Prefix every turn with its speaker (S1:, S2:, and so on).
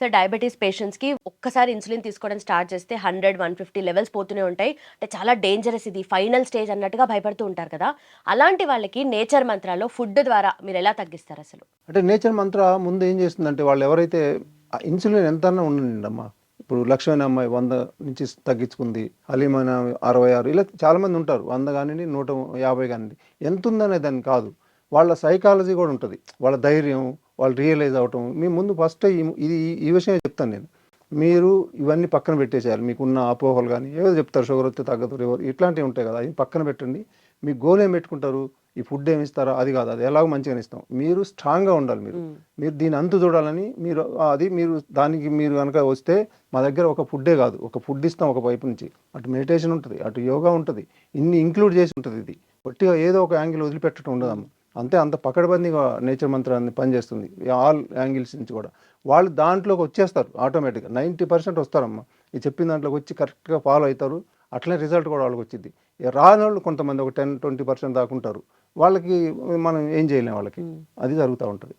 S1: So diabetes పేషెంట్స్కి ఒక్కసారి insulin తీసుకోవడం స్టార్ట్ చేస్తే హండ్రెడ్ వన్ ఫిఫ్టీ లెవెల్స్ పోతూనే ఉంటాయి. అంటే చాలా డేంజరస్ ఇది. ఫైనల్ స్టేజ్ అన్నట్టుగా భయపడుతూ ఉంటారు కదా. అలాంటి వాళ్ళకి నేచర్ మంత్రాలో ఫుడ్ ద్వారా మీరు ఎలా తగ్గిస్తారు అసలు?
S2: అంటే నేచర్ మంత్ర ముందు ఏం చేస్తుందంటే వాళ్ళు ఎవరైతే ఇన్సులిన్ ఎంత ఉండండి అమ్మా ఇప్పుడు లక్ష్మణ అమ్మాయి వంద నుంచి తగ్గించుకుంది. హలీమైన అరవై ఆరు ఇలా చాలామంది ఉంటారు. వంద కానీ నూట యాభై కానీ ఎంత ఉందనే దాన్ని కాదు. వాళ్ళ సైకాలజీ కూడా ఉంటుంది. వాళ్ళ ధైర్యం వాళ్ళు రియలైజ్ అవటం. మీ ముందు ఫస్ట్ ఇది ఈ విషయం చెప్తాను నేను. మీరు ఇవన్నీ పక్కన పెట్టేసేయాలి. మీకున్న అపోహలు కానీ ఏదో చెప్తారు షుగర్ వస్తే తగ్గదు రివర్ ఇట్లాంటివి ఉంటాయి కదా. అవి పక్కన పెట్టండి. మీ గోల్ ఏం పెట్టుకుంటారు? ఈ ఫుడ్ ఏమి ఇస్తారో? అది కాదు. అది ఎలాగో మంచిగా ఇస్తాం. మీరు స్ట్రాంగ్గా ఉండాలి మీరు. మీరు దీని అంతు చూడాలని మీరు అది మీరు దానికి మీరు కనుక వస్తే మా దగ్గర ఒక ఫుడ్డే కాదు. ఒక ఫుడ్ ఇస్తాం ఒక వైపు నుంచి. అటు మెడిటేషన్ ఉంటుంది అటు యోగా ఉంటుంది. ఇన్ని ఇంక్లూడ్ చేసి ఉంటుంది ఇది. ఒట్టిగా ఏదో ఒక యాంగిల్ వదిలిపెట్టడం ఉండదమ్మా. అంతే అంత పకడ్బందీగా నేచర్ మంత్రాన్ని పనిచేస్తుంది ఆల్ యాంగిల్స్ నుంచి కూడా. వాళ్ళు దాంట్లోకి వచ్చేస్తారు ఆటోమేటిక్గా. నైంటీ పర్సెంట్ వస్తారమ్మా. ఈ చెప్పిన దాంట్లోకి వచ్చి కరెక్ట్గా ఫాలో అవుతారు. అట్లనే రిజల్ట్ కూడా వాళ్ళకి వచ్చింది రాని వాళ్ళు కొంతమంది ఒక టెన్ ట్వంటీ పర్సెంట్ దాకా ఉంటారు. వాళ్ళకి మనం ఏం చేయలేం వాళ్ళకి. అది జరుగుతూ ఉంటుంది.